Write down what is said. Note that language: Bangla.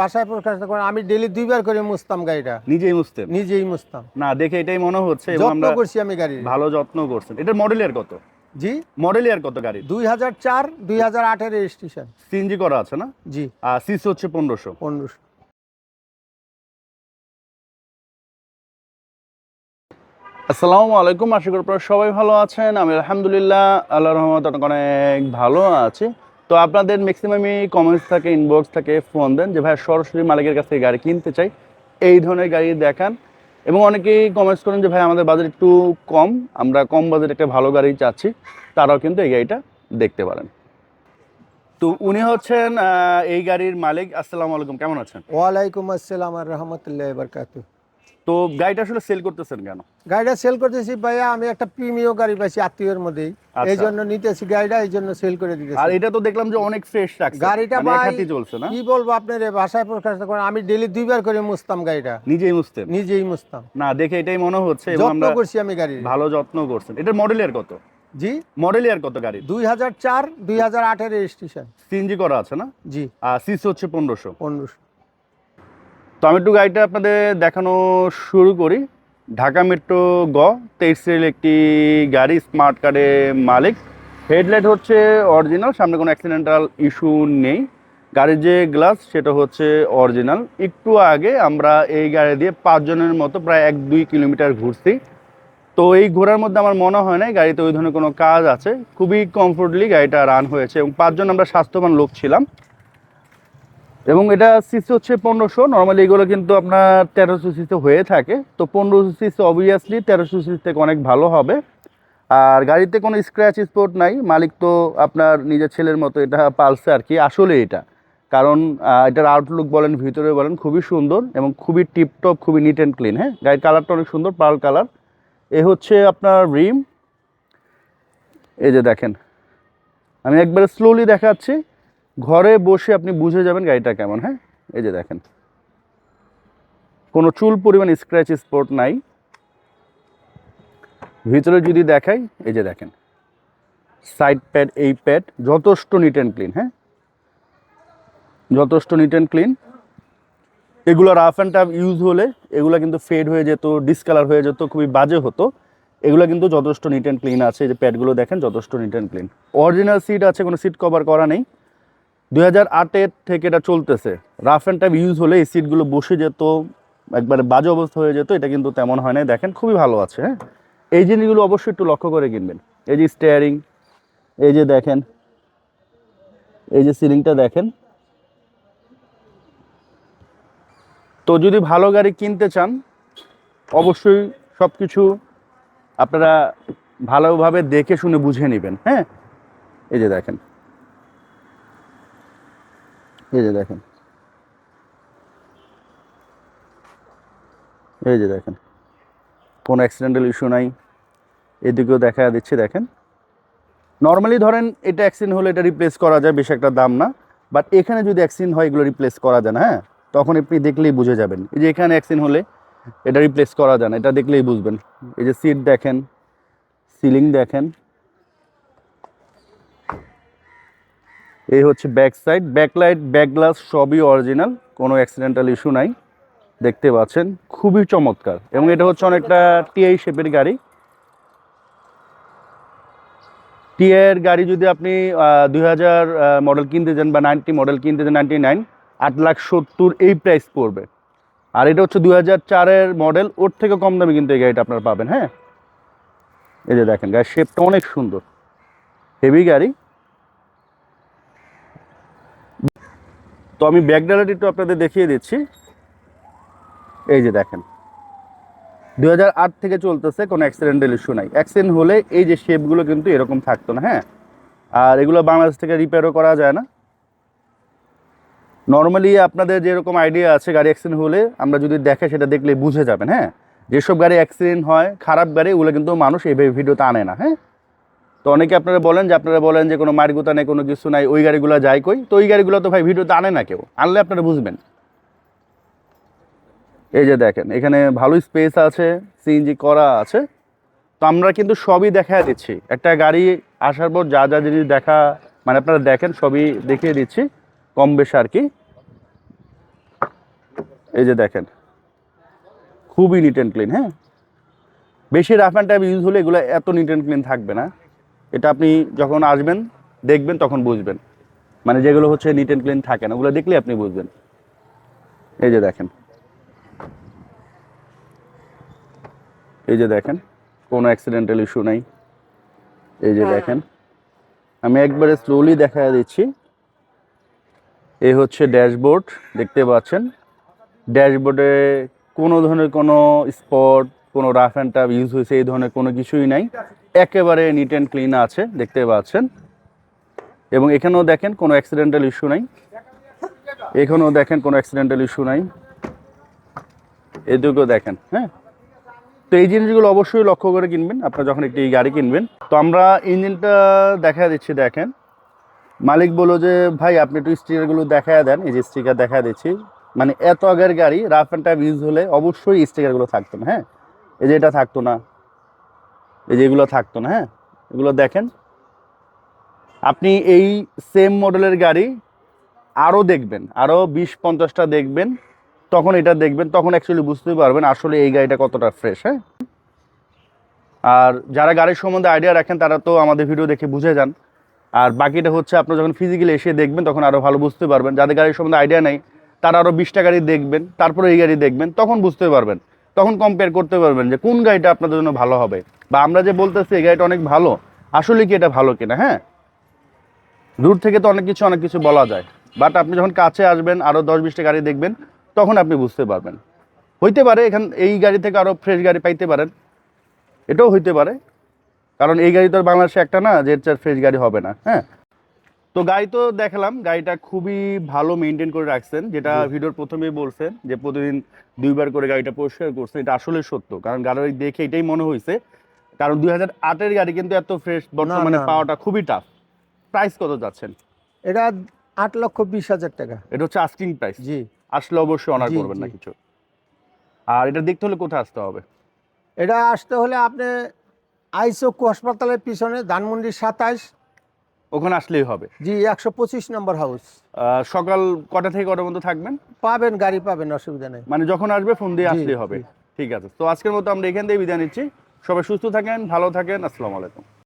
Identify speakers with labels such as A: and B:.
A: বাসায় প্রকাশ করে আমি ডেলি দুইবার করে মুছতাম গাড়িটা।
B: নিজেই মুছতেন?
A: নিজেই মুছতাম।
B: না দেখে এটাই মনে হচ্ছে
A: যত্ন করছি আমি গাড়ি
B: ভালো যত্ন করছেন। এটার মডেল ইয়ার কত?
A: জি?
B: মডেল ইয়ার কত গাড়ি
A: দুই হাজার চার দুই হাজার আটের রেজিস্ট্রেশন
B: সিএনজি করা আছে না?
A: জি।
B: আর সিসি হচ্ছে পনেরোশো।
A: পনেরোশো।
B: আসসালামু আলাইকুম আশা করি সবাই ভালো আছেন। আমি আলহামদুলিল্লাহ আল্লাহ রহমত অনেক ভালো আছি। তো আপনাদের ম্যাক্সিমামই কমেন্টস থাকে ইনবক্স থাকে ফোন দেন যে ভাই সরাসরি মালিকের কাছ থেকে গাড়ি কিনতে চাই। এই ধরনের গাড়ি দেখান এবং অনেকেই কমেন্টস করেন যে ভাই আমাদের বাজেট একটু কম, আমরা কম বাজেট একটা ভালো গাড়ি চাচ্ছি। তারাও কিন্তু এই গাড়িটা দেখতে পারেন। তো উনি হচ্ছেন এই গাড়ির মালিক। আসসালামু আলাইকুম, কেমন আছেন?
A: ওয়ালাইকুম আসসালাম আর রহমতুল্লাহ বরকাত
B: তো গাড়িটা আসলে সেল করতেছেন কেন?
A: গাড়িটা সেল করতেছি ভাইয়া আমি একটা প্রিমিয় গাড়ি পাইছি আত্মীয়ের মধ্যেই।
B: আচ্ছা।
A: এই জন্য নিতেছি গাড়িটা এই জন্য সেল করে দিতেছি।
B: আর এটা তো দেখলাম যে অনেক ফ্রেশ রাখছে।
A: গাড়িটা
B: মানে
A: ভাই
B: চলছে না?
A: কি বলব আপনার ভাষায় প্রকাশ করে আমি ডেলি দুইবার করে মুছতাম গাড়িটা।
B: নিজেই মুছতেন?
A: নিজেই মুছতাম।
B: না দেখে এটাই মনে হচ্ছে এবং
A: যত্ন
B: আমরা
A: করছি আমি গাড়ি
B: ভালো যত্ন করছেন এটা মডেল ইয়ার কত?
A: জি?
B: মডেল ইয়ার কত গাড়ি
A: দুই হাজার চার দুই হাজার আটের রেজিস্ট্রেশন
B: সিএনজি করা আছে না?
A: জি।
B: আর সিসি হচ্ছে পনেরোশো।
A: পনেরোশো।
B: তো আমি একটু গাড়িটা আপনাদের দেখানো শুরু করি। ঢাকা মেট্রো গ, তেইশ সিরিয়াল একটি গাড়ি স্মার্ট কার্ডের মালিক। হেডলাইট হচ্ছে অরিজিনাল সামনে কোনো অ্যাক্সিডেন্টাল ইস্যু নেই। গাড়ির যে গ্লাস সেটা হচ্ছে অরিজিনাল একটু আগে আমরা এই গাড়ি দিয়ে পাঁচজনের মতো প্রায় এক দুই কিলোমিটার ঘুরছি। তো এই ঘোরার মধ্যে আমার মনে হয় না গাড়িতে ওই ধরনের কোনো কাজ আছে। খুবই কমফোর্টলি গাড়িটা রান হয়েছে এবং পাঁচজন আমরা স্বাস্থ্যবান লোক ছিলাম। এবং এটা সিসি হচ্ছে পনেরোশো। নর্মালি এগুলো কিন্তু আপনার তেরোশো সিসি হয়ে থাকে। তো পনেরোশো সিসি অবভিয়াসলি তেরোশো সিসি থেকে অনেক ভালো হবে। আর গাড়িতে কোনো স্ক্র্যাচ স্পট নাই। মালিক তো আপনার নিজের ছেলের মতো এটা পালসে আর কি। আসলে এটা। কারণ এটার আউটলুক বলেন, ভিতরে বলেন, খুবই সুন্দর এবং খুবই টিপটপ খুবই নিট অ্যান্ড ক্লিন হ্যাঁ? গাড়ির কালারটা অনেক সুন্দর পার্ল কালার এ হচ্ছে আপনার রিম। এই যে দেখেন। আমি একবারে স্লোলি দেখাচ্ছি। ঘরে বসে আপনি বুঝে যাবেন গাড়িটা কেমন হ্যাঁ? এই যে দেখেন। কোনো চুল পরিমাণ স্ক্র্যাচ স্পট নাই। ভিতরে যদি দেখাই, এই যে দেখেন। সাইড প্যাড এই প্যাড যথেষ্ট নিট অ্যান্ড ক্লিন হ্যাঁ? যথেষ্ট নিট অ্যান্ড ক্লিন এগুলো রাফ অ্যান্ড টাফ ইউজ হলে এগুলো কিন্তু ফেড হয়ে যেত ডিসকালার হয়ে যেত, খুবই বাজে হতো। এগুলো কিন্তু যথেষ্ট নিট অ্যান্ড ক্লিন আছে। যে প্যাডগুলো দেখেন, যথেষ্ট neat and clean original seat আছে, কোনো সিট কভার করা নেই। দুই হাজার আটের থেকে এটা চলতেছে। রাফ অ্যান্ড টাইপ ইউজ হলে এই সিটগুলো বসে যেত, একবারে বাজে অবস্থা হয়ে যেত, এটা কিন্তু তেমন হয় না দেখেন, খুবই ভালো আছে হ্যাঁ? এই জিনিসগুলো অবশ্যই একটু লক্ষ্য করে কিনবেন। এই যে স্টেয়ারিং এই যে দেখেন, এই যে সিলিংটা দেখেন। তো যদি ভালো গাড়ি কিনতে চান, অবশ্যই সব কিছু আপনারা ভালোভাবে দেখে শুনে বুঝে নেবেন হ্যাঁ? এই যে দেখেন। এই যে দেখেন। এই যে দেখেন। কোনো অ্যাক্সিডেন্টাল ইস্যু নাই। এদিকেও দেখা দিচ্ছে, দেখেন। নর্মালি ধরেন এটা অ্যাক্সিডেন্ট হলে এটা রিপ্লেস করা যায়, বেশি একটা দাম না। বাট এখানে যদি অ্যাক্সিডেন্ট হয়, এগুলো রিপ্লেস করা যায় না হ্যাঁ? তখন আপনি দেখলেই বুঝে যাবেন। এই যে এখানে অ্যাক্সিডেন্ট হলে এটা রিপ্লেস করা যায় না, এটা দেখলেই বুঝবেন। এই যে সিট দেখেন সিলিং দেখেন এই হচ্ছে back side backlight back glass সবই অরিজিনাল, কোনো অ্যাক্সিডেন্টাল ইস্যু নাই। দেখতে পাচ্ছেন, খুবই চমৎকার। এবং এটা হচ্ছে অনেকটা টিআই শেপের গাড়ি। টিআইয়ের গাড়ি যদি আপনি দুই হাজার মডেল কিনতে যান বা নাইনটি মডেল কিনতে যান, নাইনটি নাইন, আট লাখ সত্তর এই প্রাইস পড়বে। আর এটা হচ্ছে দুই হাজার চারের মডেল ওর থেকে কম দামে কিন্তু এই গাড়িটা আপনারা পাবেন হ্যাঁ? এই যে দেখেন, গাড়ির শেপটা অনেক সুন্দর। হেভি গাড়ি। তো আমি ব্যাক ডালাটি একটু আপনাদের দেখিয়ে দিচ্ছি। এই যে দেখেন দু হাজার আট থেকে চলতেছে, কোনো অ্যাক্সিডেন্টাল ইস্যু নাই। অ্যাক্সিডেন্ট হলে এই যে শেপগুলো কিন্তু এরকম থাকতো না হ্যাঁ? আর এগুলো বাংলাদেশ থেকে রিপেয়ারও করা যায় না। নর্মালি আপনাদের যেরকম আইডিয়া আছে, গাড়ি অ্যাক্সিডেন্ট হলে আমরা যদি দেখে, সেটা দেখলে বুঝে যাবেন হ্যাঁ? যেসব গাড়ি অ্যাক্সিডেন্ট হয়, খারাপ গাড়ি ওগুলো কিন্তু মানুষ এইভাবে ভিডিওতে আনে না হ্যাঁ? তো অনেকে আপনারা বলেন যে, আপনারা বলেন যে, কোনো মারগুতা নেই, কোনো কিছু নাই, ওই গাড়িগুলো যায় কই। তো ওই গাড়িগুলো তো ভাই ভিডিওতে আনে না কেউ। আনলে আপনারা বুঝবেন। এই যে দেখেন, এখানে ভালো স্পেস আছে সিএনজি করা আছে। তো আমরা কিন্তু সবই দেখা দিচ্ছি। একটা গাড়ি আসার পর যা যা জিনিস দেখা মানে আপনারা দেখেন, সবই দেখিয়ে দিচ্ছি, কম বেশ আর কি। এই যে দেখেন, খুবই নিট অ্যান্ড ক্লিন হ্যাঁ? বেশি রাফ অ্যান্ড টাইপ ইউজ হলে এগুলো এত নিট অ্যান্ড ক্লিন থাকবে না। এটা আপনি যখন আসবেন দেখবেন তখন বুঝবেন। মানে যেগুলো হচ্ছে নিট অ্যান্ড ক্লিন থাকে না ওগুলো দেখলে আপনি বুঝবেন। এই যে দেখেন। এই যে দেখেন কোনো অ্যাক্সিডেন্টাল ইস্যু নাই। এই যে দেখেন আমি একবারে স্লোলি দেখা দিচ্ছি। এই হচ্ছে ড্যাশবোর্ড দেখতে পাচ্ছেন। ড্যাশবোর্ডে কোনো ধরনের কোনো স্পট কোনো রাফ অ্যান্ড টাফ ইউজ হয়েছে, এই ধরনের কোনো কিছুই নাই। একেবারে নিট অ্যান্ড ক্লিন আছে, দেখতে পাচ্ছেন। এবং এখানেও দেখেন কোনো অ্যাক্সিডেন্টাল ইস্যু নাই। এখানেও দেখেন কোনো অ্যাক্সিডেন্টাল ইস্যু নাই। এদিকেও দেখেন হ্যাঁ? তো এই জিনিসগুলো অবশ্যই লক্ষ্য করে কিনবেন, আপনারা যখন একটি গাড়ি কিনবেন। তো আমরা ইঞ্জিনটা দেখা দিচ্ছি, দেখেন। মালিক বলল যে, ভাই, আপনি একটু স্টিকারগুলো দেখা দেন, এই যে স্টিকার দেখা দিচ্ছি। মানে এত আগের গাড়ি রাফ অ্যান্ড টাইপ ইউজ হলে অবশ্যই স্টিকারগুলো থাকতো না হ্যাঁ? এই যে এটা থাকতো না। এই যে এগুলো থাকতো না হ্যাঁ? এগুলো দেখেন। আপনি এই সেম মডেলের গাড়ি আরও দেখবেন আরও বিশ, পঞ্চাশটা দেখবেন, তখন এটা দেখবেন, তখন অ্যাকচুয়ালি বুঝতেই পারবেন আসলে এই গাড়িটা কতটা ফ্রেশ হ্যাঁ? আর যারা গাড়ির সম্বন্ধে আইডিয়া রাখেন, তারা তো আমাদের ভিডিও দেখে বুঝে যান। আর বাকিটা হচ্ছে আপনার যখন ফিজিক্যালি এসে দেখবেন, তখন আরও ভালো বুঝতে পারবেন। যাদের গাড়ির সম্বন্ধে আইডিয়া নেই, তারা আরও বিশটা গাড়ি দেখবেন, তারপরে এই গাড়ি দেখবেন, তখন বুঝতে পারবেন। তখন কম্পেয়ার করতে পারবেন যে কোন গাড়িটা আপনাদের জন্য ভালো হবে। বা আমরা যে বলতেছি, এই গাড়িটা অনেক ভালো, আসলে কি এটা ভালো কিনা হ্যাঁ? দূর থেকে তো অনেক কিছু অনেক কিছু বলা যায়। বাট আপনি যখন কাছে আসবেন আরও দশ বিশটা গাড়ি দেখবেন, তখন আপনি বুঝতে পারবেন। হইতে পারে এখান, এই গাড়ি থেকে আরও ফ্রেশ গাড়ি পাইতে পারেন। এটাও হইতে পারে। কারণ এই গাড়ি তো বাংলাদেশে একটা না, যে ফ্রেশ গাড়ি হবে না হ্যাঁ? তো গাড়ি তো দেখালাম গাড়িটা খুবই ভালো মেনটেন করে রাখছেন যেটা ভিডিওর প্রথমেই বলছেন যে প্রতিদিন দুইবার করে গাড়িটা পরিষ্কার করছেন এটা আসলে সত্য কারণ গাড়ি দেখে এটাই মনে হয়েছে কারণ দুই হাজার আটের গাড়ি কিন্তু এত ফ্রেশ বর্তমানে। পাওয়াটা খুবই টাফ প্রাইস কত যাচ্ছেন?
A: এটা আট লক্ষ বিশ হাজার টাকা।
B: এটা হচ্ছে আস্কিং প্রাইস
A: জি।
B: আসলে অবশ্যই অনার করবেন না কিছু। আর এটা দেখতে হলে কোথায় আসতে হবে?
A: এটা আসতে হলে আপনি আইসোকু হাসপাতালের পিছনে ধানমন্ডি সাতাইশ
B: ওখানে আসলেই হবে।
A: জি একশো পঁচিশ নম্বর হাউস
B: সকাল কটা থেকে কটা মধ্যে থাকবেন?
A: পাবেন গাড়ি পাবেন অসুবিধা নেই।
B: মানে যখন আসবে ফোন দিয়ে আসলেই হবে। ঠিক আছে। তো আজকের মতো আমরা এখান থেকে বিদায় নিচ্ছি। সবাই সুস্থ থাকেন ভালো থাকেন আসসালামু আলাইকুম।